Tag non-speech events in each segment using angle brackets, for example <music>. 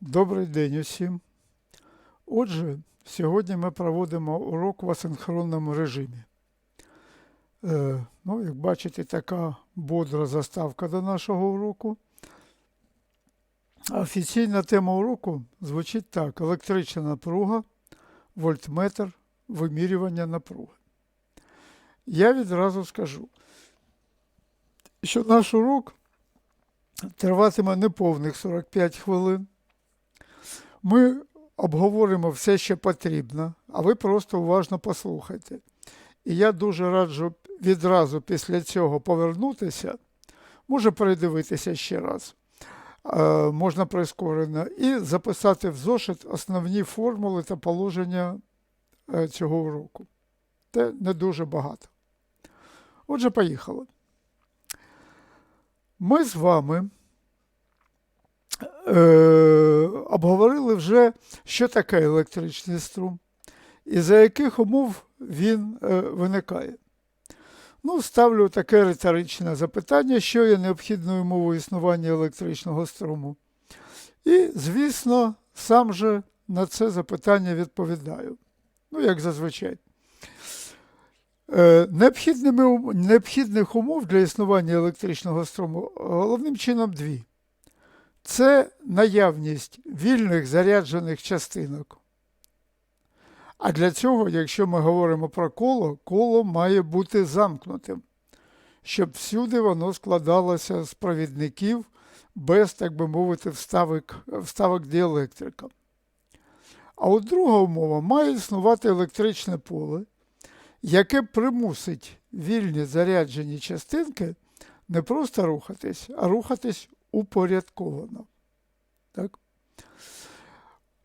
Добрий день усім. Отже, сьогодні ми проводимо урок в асинхронному режимі. Е, ну, як бачите, така бодра заставка до нашого уроку. Офіційна тема уроку звучить так: електрична напруга, вольтметр, вимірювання напруги. Я відразу скажу, що наш урок триватиме неповних 45 хвилин. Ми обговоримо все, що потрібно, а ви просто уважно послухайте. І я дуже раджу відразу після цього повернутися, може передивитися ще раз, е, можна прискорено, і записати в зошит основні формули та положення е, цього уроку. Це не дуже багато. Отже, поїхали. Ми з вами обговорили вже, що таке електричний струм і за яких умов він е, виникає. Ну, ставлю таке риторичне запитання, що є необхідною умовою існування електричного струму. І, звісно, сам же на це запитання відповідаю. Ну, як зазвичай. Е, Необхідними, необхідних умов для існування електричного струму головним чином дві. Це наявність вільних заряджених частинок. А для цього, якщо ми говоримо про коло, коло має бути замкнутим, щоб всюди воно складалося з провідників без, так би мовити, вставок, вставок діелектрика. А от друга умова має існувати електричне поле, яке примусить вільні заряджені частинки не просто рухатись, а рухатись упорядковано. Так?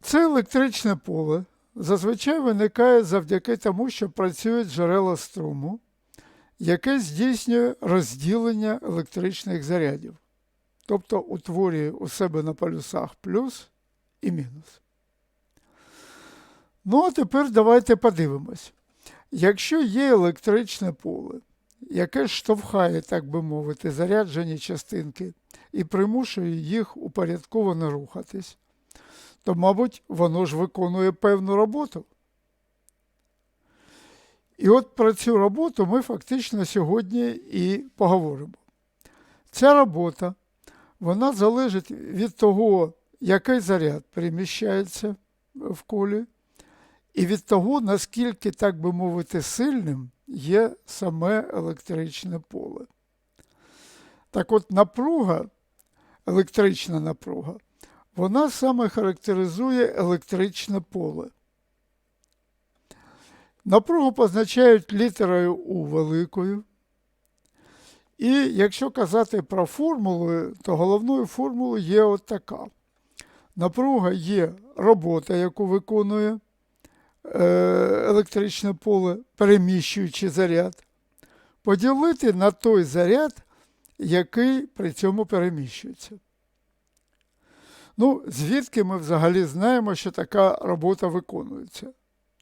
Це електричне поле зазвичай виникає завдяки тому, що працюють джерела струму, яке здійснює розділення електричних зарядів, тобто утворює у себе на полюсах плюс і мінус. Ну, а тепер давайте подивимось. Якщо є електричне поле, яке штовхає, так би мовити, заряджені частинки і примушує їх упорядковано рухатись, то, мабуть, воно ж виконує певну роботу. І от про цю роботу ми фактично сьогодні і поговоримо. Ця робота, вона залежить від того, який заряд переміщається в колі, і від того, наскільки, так би мовити, сильним є саме електричне поле. Так от напруга, електрична напруга, вона саме характеризує електричне поле. Напругу позначають літерою У великою. І якщо казати про формули, то головною формулою є от така. Напруга є робота, яку виконує е, електричне поле, переміщуючи заряд, поділити на той заряд, який при цьому переміщується. Ну, звідки ми взагалі знаємо, що така робота виконується?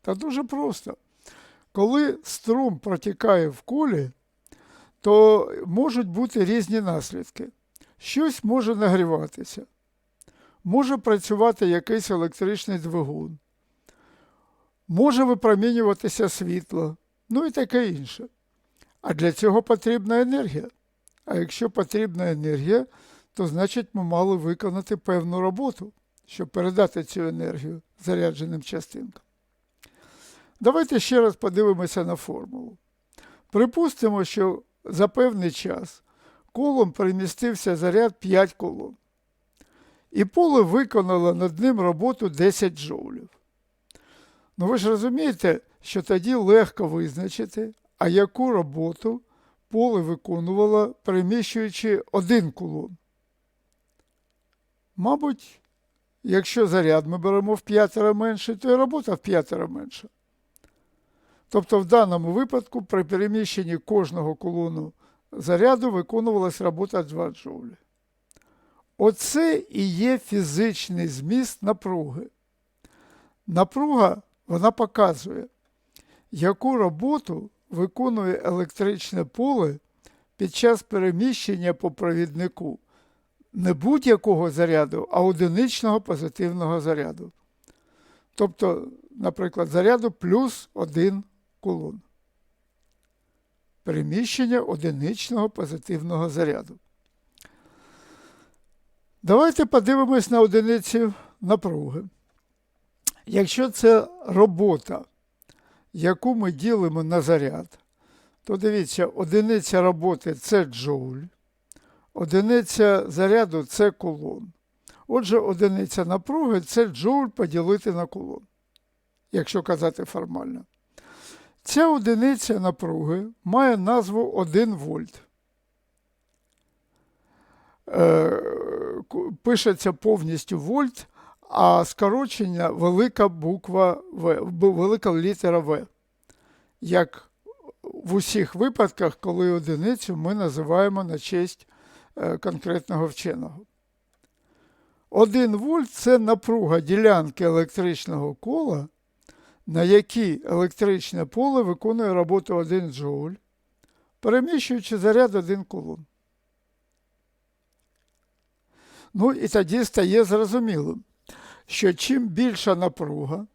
Та дуже просто. Коли струм протікає в колі, то можуть бути різні наслідки. Щось може нагріватися, може працювати якийсь електричний двигун, може випромінюватися світло, ну і таке інше. А для цього потрібна енергія. А якщо потрібна енергія, то значить ми мали виконати певну роботу, щоб передати цю енергію зарядженим частинкам. Давайте ще раз подивимося на формулу. Припустимо, що за певний час колом перемістився заряд 5 колон, і поле виконало над ним роботу 10 джоулів. Ну ви ж розумієте, що тоді легко визначити, а яку роботу поле виконувало, переміщуючи один кулон. Мабуть, якщо заряд ми беремо в п'ятеро менше, то і робота в п'ятеро менша. Тобто в даному випадку при переміщенні кожного колону заряду виконувалась робота 2 джоулі. Оце і є фізичний зміст напруги. Напруга вона показує, яку роботу виконує електричне поле під час переміщення по провіднику не будь-якого заряду, а одиничного позитивного заряду. Тобто, наприклад, заряду плюс 1 кулон. Переміщення одиничного позитивного заряду. Давайте подивимось на одиницю напруги. Якщо це робота, яку ми ділимо на заряд, то дивіться, одиниця роботи це джоуль, одиниця заряду це кулон. Отже, одиниця напруги це джоуль поділити на кулон, якщо казати формально. Ця одиниця напруги має назву 1 вольт. Е, пишеться повністю вольт, а скорочення велика буква В, велика літера В. Як в усіх випадках, коли одиницю ми називаємо на честь е, конкретного вченого. 1 вольт це напруга ділянки електричного кола, на якій електричне поле виконує роботу 1 джоуль, переміщуючи заряд 1 кулон. Ну і тоді стає зрозумілим, що чим більша напруга,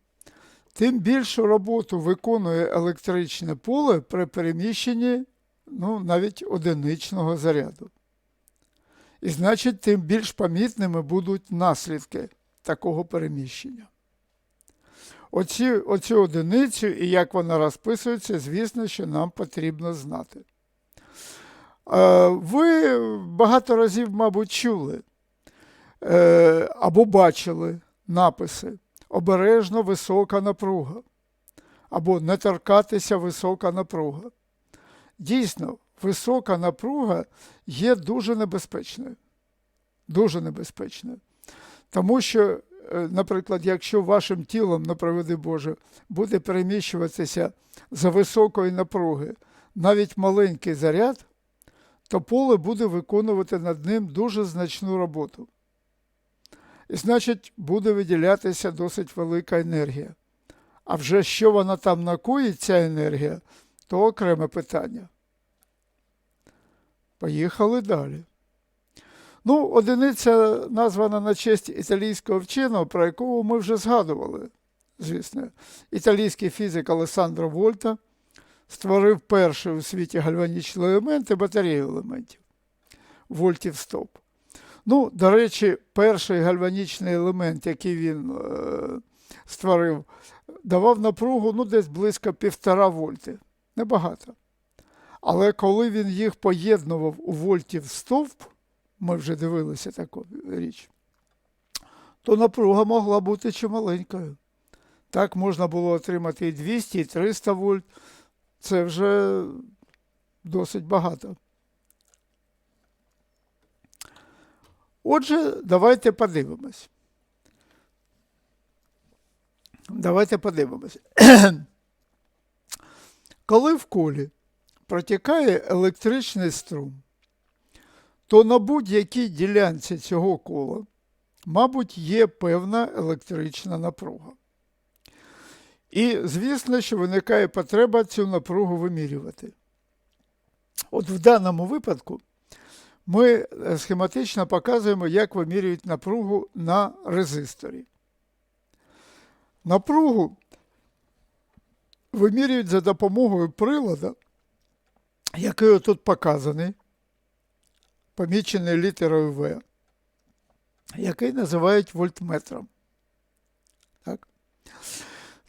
тим більшу роботу виконує електричне поле при переміщенні ну, навіть одиничного заряду. І значить, тим більш помітними будуть наслідки такого переміщення. Оці, оцю одиницю і як вона розписується, звісно, що нам потрібно знати. Е, Ви багато разів, мабуть, чули е, або бачили написи обережно висока напруга, або не торкатися висока напруга. Дійсно, висока напруга є дуже небезпечною. Дуже небезпечною. Тому що, е, наприклад, якщо вашим тілом, на приведи Боже, буде переміщуватися за високої напруги навіть маленький заряд, то поле буде виконувати над ним дуже значну роботу. Значить, буде виділятися досить велика енергія. А вже що вона там накоїть, ця енергія, то окреме питання. Поїхали далі. Ну, одиниця названа на честь італійського вченого, про якого ми вже згадували. Звісно, італійський фізик Алессандро Вольта створив перший у світі гальванічний елемент і батарею елементів вольтів стоп. Ну, до речі, перший гальванічний елемент, який він е, створив, давав напругу ну, десь близько півтора вольти. Небагато. Але коли він їх поєднував у вольтів стовп, ми вже дивилися таку річ, то напруга могла бути чималенькою. Так можна було отримати і 200, і 300 вольт. Це вже досить багато. Отже, давайте подивимось. Давайте подивимось. <clears throat> Коли в колі протікає електричний струм, то на будь-якій ділянці цього кола, мабуть, є певна електрична напруга. І, звісно, що виникає потреба цю напругу вимірювати. От в даному випадку ми е, схематично показуємо, як вимірюють напругу на резисторі. Напругу вимірюють за допомогою прилада, який тут показаний, помічений літерою В, який називають вольтметром. Так?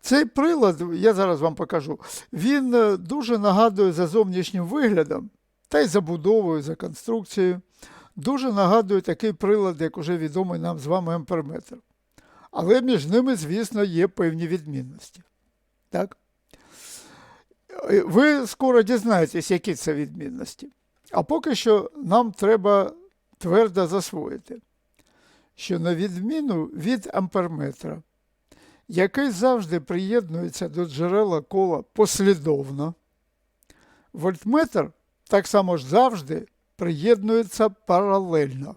Цей прилад, я зараз вам покажу, він е, дуже нагадує за зовнішнім виглядом та й забудовою, за конструкцією, дуже нагадує такий прилад, як уже відомий нам з вами амперметр. Але між ними, звісно, є певні відмінності. Так? Е, Ви скоро дізнаєтесь, які це відмінності. А поки що нам треба твердо засвоїти, що на відміну від амперметра, який завжди приєднується до джерела кола послідовно, вольтметр так само ж завжди приєднується паралельно.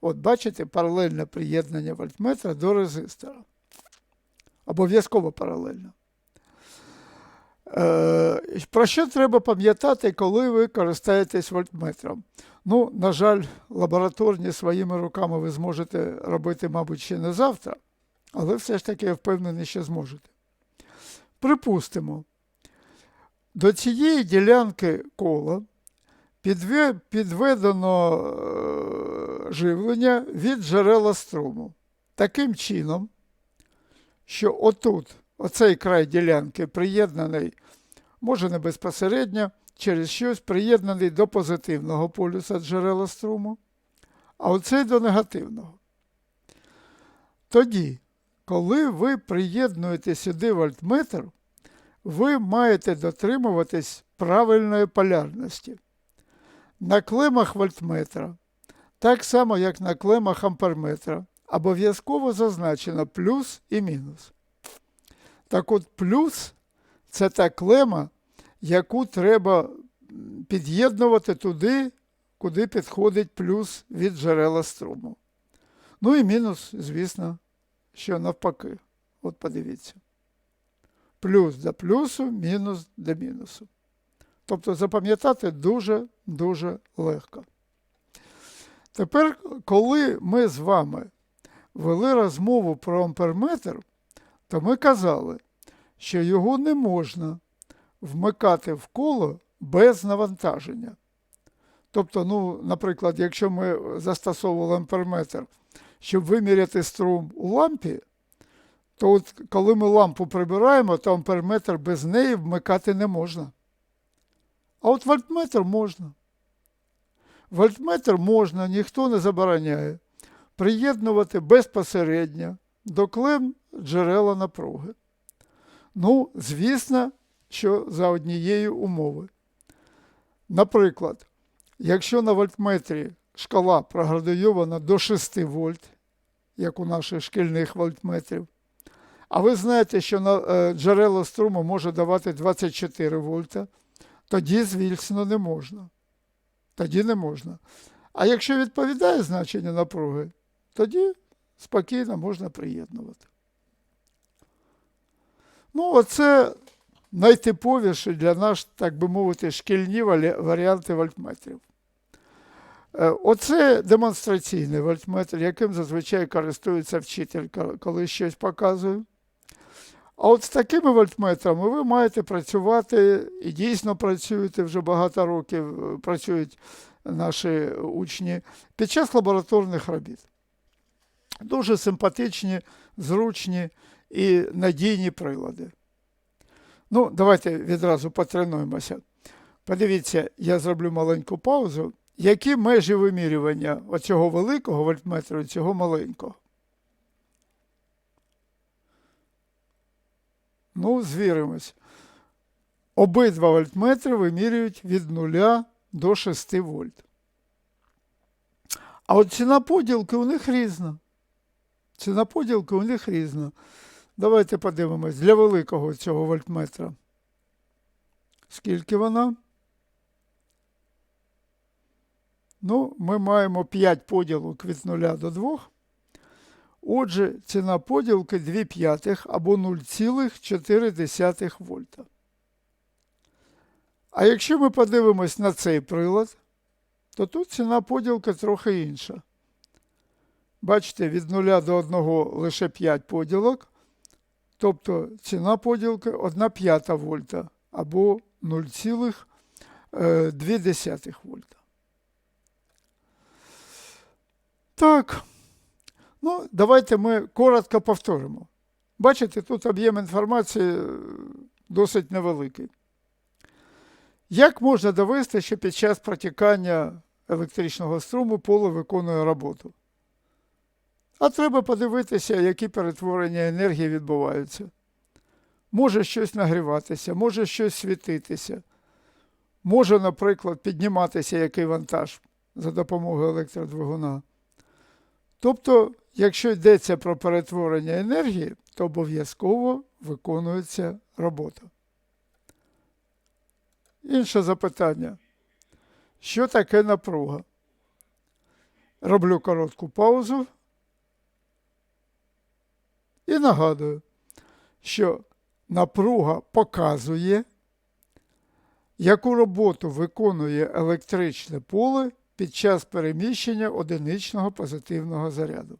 От бачите, паралельне приєднання вольтметра до резистора. Обов'язково паралельно. Е, Про що треба пам'ятати, коли ви користуєтесь вольтметром? Ну, на жаль, лабораторні своїми руками ви зможете робити, мабуть, ще не завтра, але все ж таки я впевнений, що зможете. Припустимо, до цієї ділянки кола підведено е, живлення від джерела струму. Таким чином, що отут, оцей край ділянки приєднаний, може не безпосередньо, через щось приєднаний до позитивного полюса джерела струму, а оцей до негативного. Тоді, коли ви приєднуєте сюди вольтметр, ви маєте дотримуватись правильної полярності. На клемах вольтметра, так само як на клемах амперметра, обов'язково зазначено плюс і мінус. Так от плюс це та клема, яку треба під'єднувати туди, куди підходить плюс від джерела струму. Ну і мінус, звісно, що навпаки. От подивіться. Плюс до плюсу, мінус до мінусу. Тобто запам'ятати дуже-дуже легко. Тепер, коли ми з вами вели розмову про амперметр, то ми казали, що його не можна вмикати в коло без навантаження. Тобто, ну, наприклад, якщо ми застосовували амперметр, щоб виміряти струм у лампі, то от коли ми лампу прибираємо, то амперметр без неї вмикати не можна. А от вольтметр можна. Вольтметр можна, ніхто не забороняє приєднувати безпосередньо до клем джерела напруги. Ну, звісно, що за однієї умови. Наприклад, якщо на вольтметрі шкала проградуйована до 6 вольт, як у наших шкільних вольтметрів, а ви знаєте, що на е, джерело струму може давати 24 вольта, тоді, звісно, не можна. Тоді не можна. А якщо відповідає значення напруги, тоді спокійно можна приєднувати. Ну, оце найтиповіші для нас, так би мовити, шкільні варіанти вольтметрів. Е, Оце демонстраційний вольтметр, яким зазвичай користується вчитель, коли щось показує. А от з такими вольтметрами ви маєте працювати і дійсно працюєте вже багато років, е, працюють наші учні під час лабораторних робіт. Дуже симпатичні, зручні і надійні прилади. Ну, давайте відразу потренуємося. Подивіться, я зроблю маленьку паузу. Які межі вимірювання оцього великого вольтметру і цього маленького? Ну, звіримось. Обидва вольтметри вимірюють від 0 до 6 вольт. А от ціна поділки у них різна. Ціна поділки у них різна. Давайте подивимось для великого цього вольтметра. Скільки вона? Ну, ми маємо 5 поділок від 0 до 2. Отже, ціна поділки 2 п'ятих або 0,4 вольта. А якщо ми подивимось на цей прилад, то тут ціна поділки трохи інша. Бачите, від 0 до 1 лише 5 поділок, тобто ціна поділки 1 п'ята вольта або 0,2 вольта. Так. Ну, давайте ми коротко повторимо. Бачите, тут об'єм інформації е, досить невеликий. Як можна довести, що під час протікання електричного струму поле виконує роботу? А треба подивитися, які перетворення енергії відбуваються. Може щось нагріватися, може щось світитися, може, наприклад, підніматися який вантаж за допомогою електродвигуна. Тобто, якщо йдеться про перетворення енергії, то обов'язково виконується робота. Інше запитання. Що таке напруга? Роблю коротку паузу і нагадую, що напруга показує яку роботу виконує електричне поле під час переміщення одиничного позитивного заряду.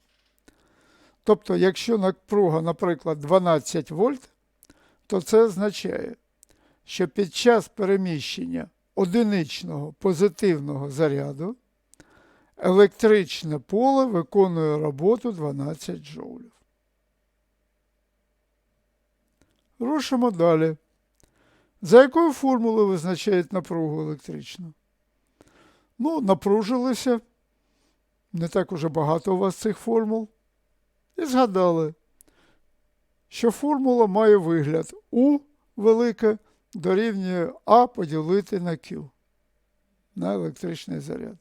Тобто, якщо напруга, наприклад, 12 вольт, то це означає, що під час переміщення одиничного позитивного заряду електричне поле виконує роботу 12 джоулів. Рушимо далі. За якою формулою визначають напругу електричну? Ну, напружилися. Не так уже багато у вас цих формул. І згадали, що формула має вигляд У велике дорівнює А поділити на Q на електричний заряд.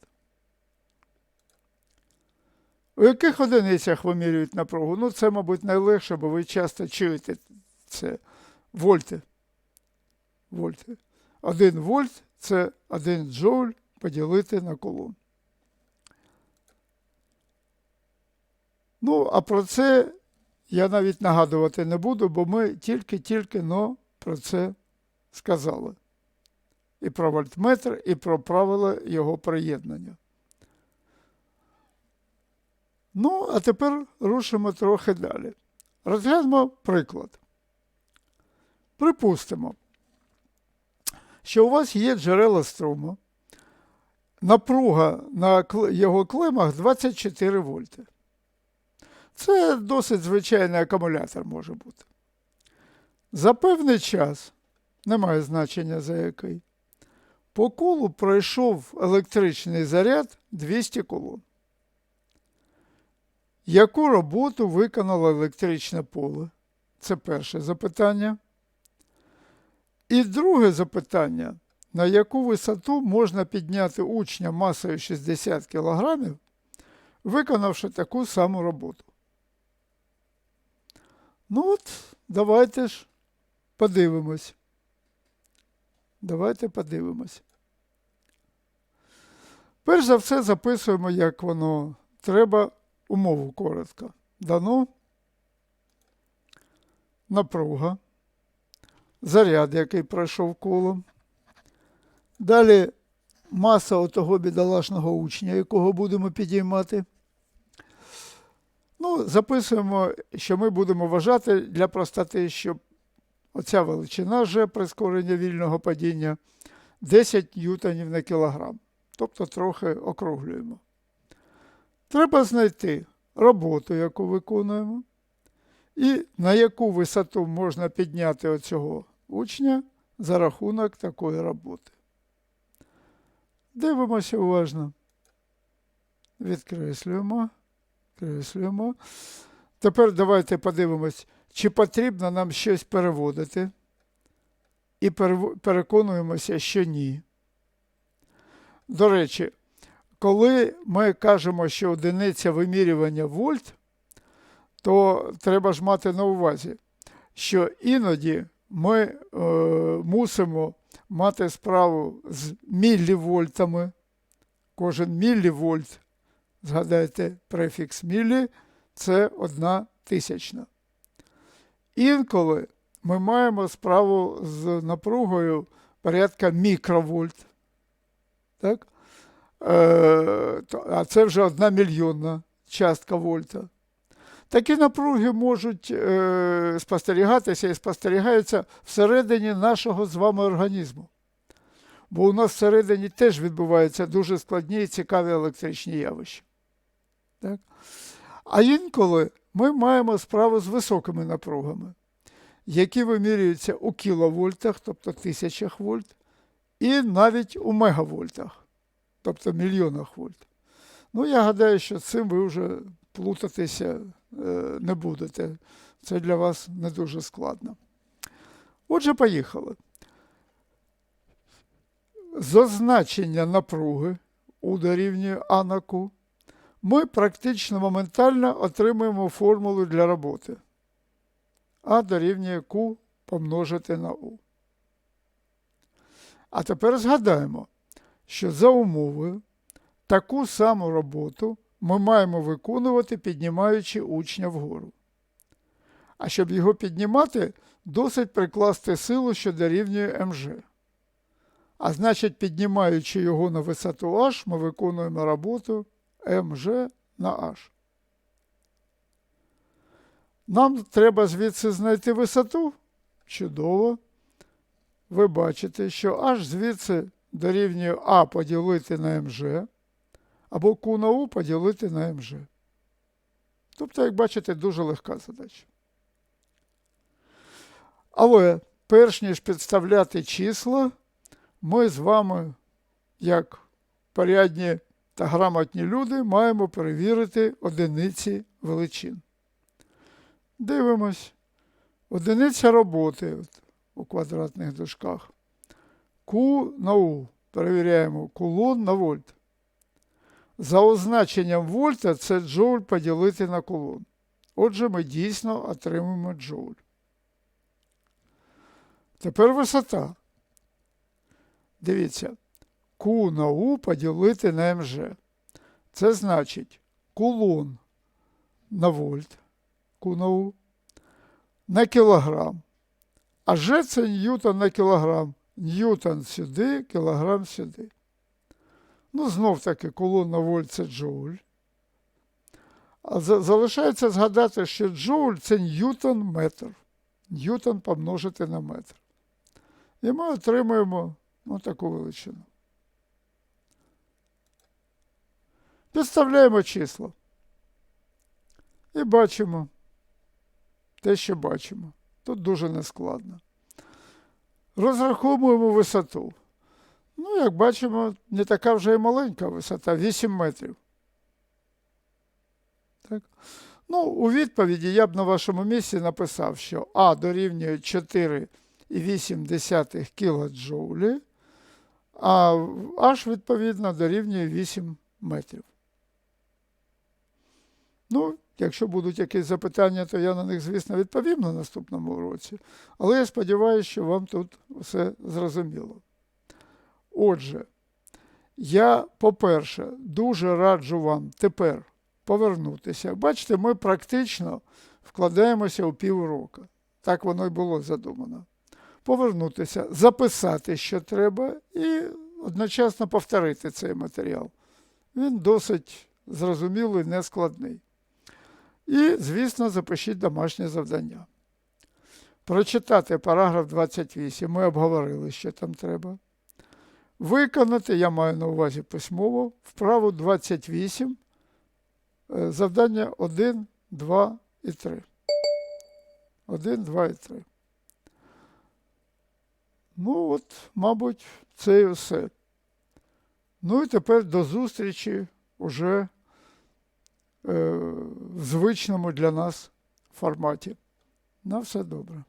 У яких одиницях вимірюють напругу? Ну, це, мабуть, найлегше, бо ви часто чуєте це вольти. Вольти. Один вольт це 1 джоуль поділити на кулон. Ну, а про це я навіть нагадувати не буду, бо ми тільки-тільки но про це сказали. І про вольтметр, і про правила його приєднання. Ну, а тепер рушимо трохи далі. Розглянемо приклад. Припустимо, що у вас є джерела струму, напруга на його клемах 24 вольти. Це досить звичайний акумулятор може бути. За певний час, немає значення за який, по колу пройшов електричний заряд 200 колон. Яку роботу виконало електричне поле? Це перше запитання. І друге запитання, на яку висоту можна підняти учня масою 60 кг, виконавши таку саму роботу? Ну от, давайте ж подивимось. Давайте подивимось. Перш за все записуємо, як воно треба умову коротко. Дано напруга, заряд, який пройшов колом. Далі маса отого бідолашного учня, якого будемо підіймати. Ну, записуємо, що ми будемо вважати для простоти, що оця величина вже прискорення вільного падіння 10 ньютонів на кілограм. Тобто трохи округлюємо. Треба знайти роботу, яку виконуємо, і на яку висоту можна підняти оцього учня за рахунок такої роботи. Дивимося уважно. Відкреслюємо. Відкреслюємо. Тепер давайте подивимось, чи потрібно нам щось переводити. І переконуємося, що ні. До речі, коли ми кажемо, що одиниця вимірювання вольт, то треба ж мати на увазі, що іноді ми е, мусимо мати справу з міллівольтами. Кожен міллівольт, згадайте, префікс міллі це одна тисячна. Інколи ми маємо справу з напругою порядка мікровольт. Так? Е, а це вже одна мільйонна частка вольта. Такі напруги можуть е, спостерігатися і спостерігаються всередині нашого з вами організму. Бо у нас всередині теж відбуваються дуже складні і цікаві електричні явища. Так? А інколи ми маємо справу з високими напругами, які вимірюються у кіловольтах, тобто тисячах вольт, і навіть у мегавольтах тобто мільйонах вольт. Ну, я гадаю, що цим ви вже плутатися е, не будете. Це для вас не дуже складно. Отже, поїхали. Зазначення напруги у дорівнює А на Q ми практично моментально отримуємо формулу для роботи. А дорівнює Q помножити на У. А тепер згадаємо, що за умовою таку саму роботу ми маємо виконувати, піднімаючи учня вгору. А щоб його піднімати, досить прикласти силу, що дорівнює МЖ. А значить, піднімаючи його на висоту H, ми виконуємо роботу МЖ на H. Нам треба звідси знайти висоту. Чудово. Ви бачите, що H звідси дорівнює А поділити на МЖ, або Q на У поділити на МЖ. Тобто, як бачите, дуже легка задача. Але перш ніж підставляти числа, ми з вами, як порядні та грамотні люди, маємо перевірити одиниці величин. Дивимось. Одиниця роботи от, у квадратних дужках. Q на U. Перевіряємо кулон на вольт. За означенням вольта це джоуль поділити на кулон. Отже, ми дійсно отримуємо джоуль. Тепер висота. Дивіться, Q на U поділити на МЖ. Це значить кулон на вольт, Q на U, на кілограм. А Ж це ньютон на кілограм. Ньютон сюди, кілограм сюди. Ну, знов таки, кулон на вольт це джоуль. А залишається згадати, що джоуль це ньютон метр. Ньютон помножити на метр. І ми отримуємо ну, таку величину. Підставляємо числа. І бачимо те, що бачимо. Тут дуже нескладно. Розраховуємо висоту. Ну, як бачимо, не така вже і маленька висота 8 метрів. Так. Ну, у відповіді я б на вашому місці написав, що А дорівнює 4,8 кілоджоулі, а H, відповідно, дорівнює 8 метрів. Ну, якщо будуть якісь запитання, то я на них, звісно, відповім на наступному уроці. Але я сподіваюся, що вам тут все зрозуміло. Отже, я, по-перше, дуже раджу вам тепер повернутися. Бачите, ми практично вкладаємося у півроку. Так воно й було задумано. Повернутися, записати, що треба, і одночасно повторити цей матеріал. Він досить зрозумілий, нескладний. І, звісно, запишіть домашнє завдання. Прочитати параграф 28. Ми обговорили, що там треба. Виконати, я маю на увазі письмово, вправу 28, е, завдання 1, 2 і 3. 1, 2 і 3. Ну, от, мабуть, це і все. Ну і тепер до зустрічі уже е, в звичному для нас форматі. На все добре.